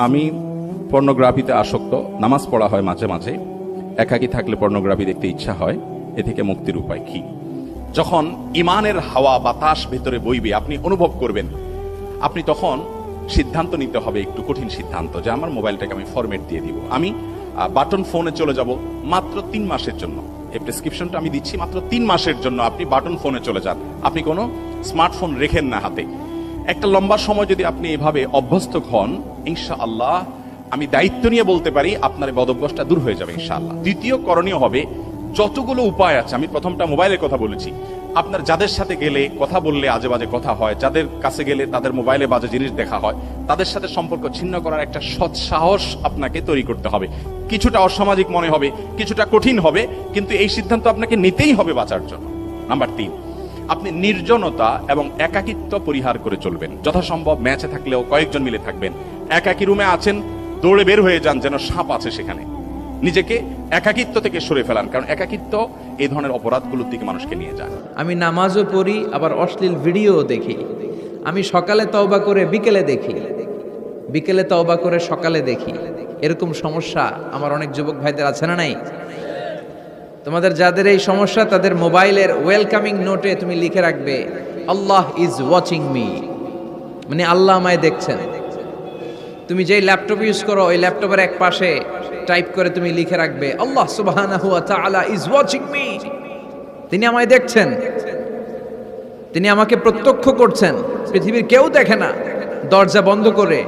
আমি পর্নোগ্রাফিতে আসক্ত। নামাজ পড়া হয় মাঝে মাঝে। একাকী থাকলে পর্নোগ্রাফি দেখতে ইচ্ছা হয়। এ থেকে মুক্তির উপায় কি? যখন ইমানের হাওয়া বাতাস ভেতরে বইবে, আপনি অনুভব করবেন। আপনি তখন সিদ্ধান্ত নিতে হবে, একটু কঠিন সিদ্ধান্ত, যে আমার মোবাইলটাকে আমি ফরম্যাট দিয়ে দিব। আমি বাটন ফোনে চলে যাব মাত্র তিন মাসের জন্য। এই প্রেসক্রিপশনটা আমি দিচ্ছি মাত্র তিন মাসের জন্য। আপনি বাটন ফোনে চলে যান। আপনি কোনো স্মার্টফোন রেখেন না হাতে। একটা লম্বা সময় যদি আপনি এভাবে অভ্যস্ত হন ইনশা আল্লাহ আমি দায়িত্ব নিয়ে বলতে পারি আপনার বদভ্যাসটা দূর হয়ে যাবে, ইনশাআল্লাহ। দ্বিতীয় করণীয় হবে, যতগুলো উপায় আছে, আমি প্রথমটা মোবাইলের কথা বলেছি। আপনার যাদের সাথে গেলে কথা বললে আজে বাজে কথা হয়, যাদের কাছে গেলে তাদের মোবাইলে বাজে জিনিস দেখা হয়, তাদের সাথে সম্পর্ক ছিন্ন করার একটা সৎ সাহস আপনাকে তৈরি করতে হবে। কিছুটা অসামাজিক মনে হবে, কিছুটা কঠিন হবে, কিন্তু এই সিদ্ধান্ত আপনাকে নিতেই হবে বাঁচার জন্য। নাম্বার তিন আপনি নির্জনতা এবং একাকিত্ব পরিহার করে চলবেন। যথাসম্ভব ম্যাচে থাকলেও কয়েকজন মিলে থাকবেন। একাকি রুমে আছেন, দৌড়ে বের হয়ে যান যেন সাপ আছে সেখানে। নিজেকে একাকিত্ব থেকে সরে ফেলান, কারণ একাকিত্ব এই ধরনের অপরাধগুলোর দিকে মানুষকে নিয়ে যায়। আমি নামাজও পড়ি, আবার অশ্লীল ভিডিও দেখি। আমি সকালে তওবা করে বিকেলে দেখি। বিকেলে তওবা করে সকালে দেখি। এরকম সমস্যা আমার অনেক যুবক ভাইদের আছে না নাই? তোমাদের যাদের এই সমস্যা, তাদের মোবাইলের ওয়েলকামিং নোটে তুমি লিখে রাখবে, আল্লাহ ইজ ওয়াচিং মি। মানে আল্লাহ আমায় দেখছেন। তুমি যেই ল্যাপটপ ইউজ করো, ওই ল্যাপটপের এক পাশে টাইপ করে তুমি লিখে রাখবে, আল্লাহ তাআলা ইজ ওয়াচিং মি। তিনি আমায় দেখছেন। তিনি আমাকে প্রত্যক্ষ করছেন। পৃথিবীর কেউ দেখে না। দরজা বন্ধ করে,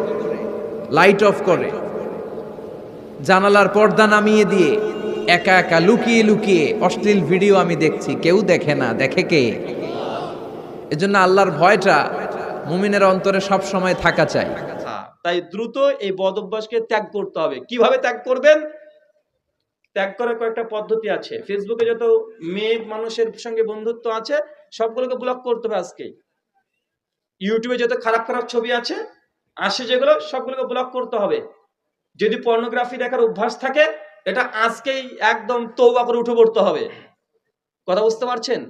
লাইট অফ করে, জানালার পর্দা নামিয়ে দিয়ে একা একা লুকিয়ে লুকিয়ে অশ্লীল ভিডিও আমি দেখছি। কেউ দেখে না, দেখে কে? এজন্য আল্লাহর ভয়টা মুমিনের অন্তরে সব সময় থাকা চাই। তাই দ্রুত এই বদ অভ্যাসকে ত্যাগ করতে হবে। কীভাবে ত্যাগ করবেন? ত্যাগ করার কয়েকটা পদ্ধতি আছে। ফেসবুকে যত মেয়ে মানুষের সঙ্গে বন্ধুত্ব আছে, সবগুলোকে ব্লক করতে হবে আজকে। ইউটিউবে যত খারাপ খারাপ ছবি আছে, আসে যেগুলো, সবগুলোকে ব্লক করতে হবে। যদি পর্নোগ্রাফি দেখার অভ্যাস থাকে এটা আজকেই একদম তৌবা করে উঠে পড়তে হবে। কথা বুঝতে পারছেন?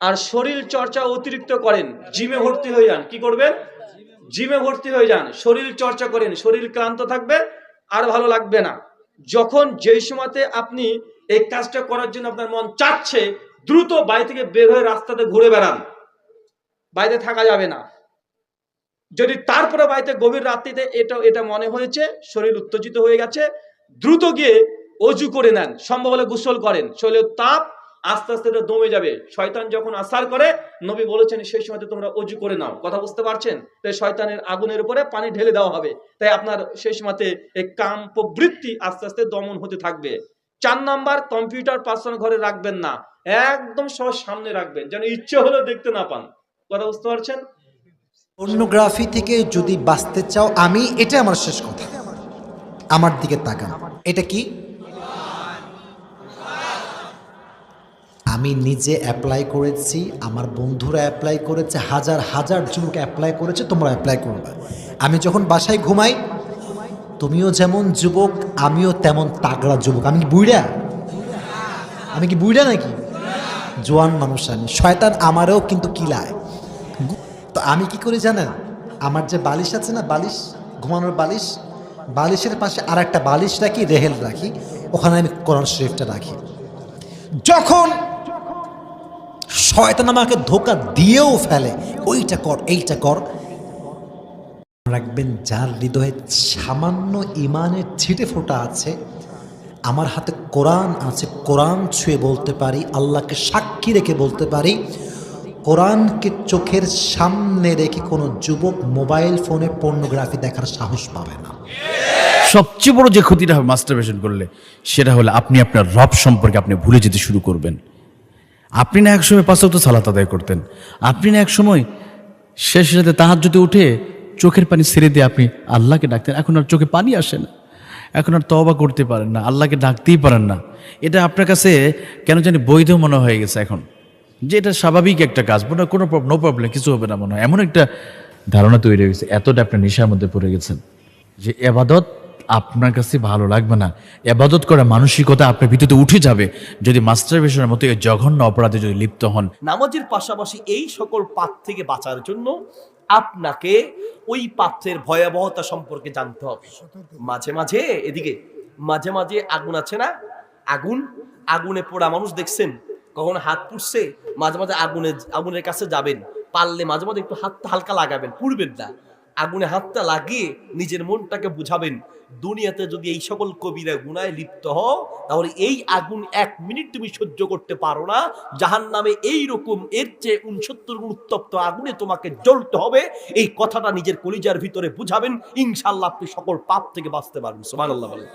আর শরীর চর্চা অতিরিক্ত করেন, জিমে ভর্তি হয়ে যান, কি করবেন? জিমে ভর্তি হয়ে যান, শরীর চর্চা করেন, শরীর ক্লান্ত থাকবে, আর ভালো লাগবে না। যখন যেই সময়তে আপনি এই কাজটা করার জন্য আপনার মন চাচ্ছে, দ্রুত বাড়ি থেকে বের হয়ে রাস্তাতে ঘুরে বেড়ান। বাড়িতে থাকা যাবে না। যদি তারপরে বাড়িতে গভীর রাত্রিতে এটা এটা মনে হয়েছে, শরীর উত্তেজিত হয়ে গেছে দ্রুত গিয়ে অজু করে নেন সম্ভব হলে গোসল করেন। শরীরের তাপ আস্তে আস্তে দমে যাবে। শয়তান যখন আসার করে, নবী বলেছেন, সেই সময়তে তোমরা অজু করে নাও। কথা বুঝতে পারছেন? তাই শয়তানের আগুনের উপরে পানি ঢেলে দেওয়া হবে। তাই আপনার সেই সময়তে এই কাম প্রবৃত্তি আস্তে আস্তে দমন হতে থাকবে। চার নাম্বার, কম্পিউটার পার্সোনাল ঘরে রাখবেন না। একদম সবার সামনে রাখবেন, যেন ইচ্ছে হলেও দেখতে না পান। কথা বুঝতে পারছেন? পর্নোগ্রাফি থেকে যদি বাঁচতে চাও, আমি এটা আমার শেষ কথা। আমার দিকে তাকান। এটা কি? আমি নিজে অ্যাপ্লাই করেছি, আমার বন্ধুরা অ্যাপ্লাই করেছে, হাজার হাজার যুবক অ্যাপ্লাই করেছে, তোমরা অ্যাপ্লাই করবে। আমি যখন বাসায় ঘুমাই, তুমিও যেমন যুবক, আমিও তেমন তাগড়া যুবক। আমি কি বুইড়া? আমি কি বুইড়া নাকি? জোয়ান মানুষ আমি। শয়তান আমারও কিন্তু কিলায়। তো আমি কি করি জানেন? আমার যে বালিশ আছে না, বালিশ, ঘুমানোর বালিশ বালিশের পাশে আর একটা বালিশ রাখি, রেহেল রাখি, ওখানে আমি কোরআন শরীফটা রাখি। যখন শয়তান আমাকে ধোকা দিয়েও ফেলে, ওইটা কর, এইটা কর, রাখবেন যার হৃদয়ে সামান্য ইমানের ছিটে ফোটা আছে, আমার হাতে কোরআন আছে, কোরআন ছুঁয়ে বলতে পারি, আল্লাহকে সাক্ষী রেখে বলতে পারি কোরআনকে চোখের সামনে রেখে কোনো যুবক মোবাইল ফোনে পর্নোগ্রাফি দেখার সাহস পাবে না। সবচেয়ে বড় যে ক্ষতিটা হবে মাস্টারবেশন করলে, সেটা হলো আপনি আপনার রব সম্পর্কে আপনি ভুলে যেতে শুরু করবেন। আপনি না একসময় পাঁচ তো সালাত আদায় করতেন। আপনি না একসময় শেষ রাতে তাহার যদি উঠে চোখের পানি ছেড়ে দিয়ে আপনি আল্লাহকে ডাকতেন। এখন আর চোখে পানি আসে না। এখন আর তবা করতে পারেন না, আল্লাহকে ডাকতেই পারেন না। এটা আপনার কাছে কেন জানি বৈধ মনে হয়ে গেছে এখন। যে এটা স্বাভাবিক একটা কাজ মনে কোনো নো প্রবলেম কিছু হবে না মনে হয়। এমন একটা ধারণা তৈরি হয়ে গেছে। এতটা আপনার নেশার মধ্যে পড়ে গেছেন যে এবাদত আপনার কাছে ভালো লাগবে না। এবাদত করা মানসিকতা আপনার ভিতরে উঠে যাবে যদি মাস্টার বেশনের মতো এই জঘন্য অপরাধে যদি লিপ্ত হন। নামাজের পাশাপাশি এই সকল পাপ থেকে বাঁচার জন্য আপনাকে ওই পাত্রের ভয়াবহতা সম্পর্কে জানতে হবে। মাঝে মাঝে, এদিকে, মাঝে মাঝে আগুন আছে না? আগুন? আগুনে পোড়া মানুষ দেখছেন? কখন হাত পুড়ছে, মাঝে মাঝে আগুনে, আগুনের কাছে যাবেন। পারলে মাঝে মাঝে একটু হাতটা হালকা লাগাবেন, পুড়বেন না। আগুনে হাতটা লাগিয়ে নিজের মনটাকে বুঝাবেন, দুনিয়াতে যদি এই সকল কবিরা গুনায় লিপ্ত হও, তাহলে এই আগুন এক মিনিট তুমি সহ্য করতে পারো না। জাহান নামে এইরকম এর চেয়ে উনসত্তর গুণ উত্তপ্ত আগুনে তোমাকে জ্বলতে হবে। এই কথাটা নিজের কলিজার ভিতরে বুঝাবেন ইনশাল্লাহ আপনি সকল পাপ থেকে বাঁচতে পারবেন। সুবহানাল্লাহ বলেন।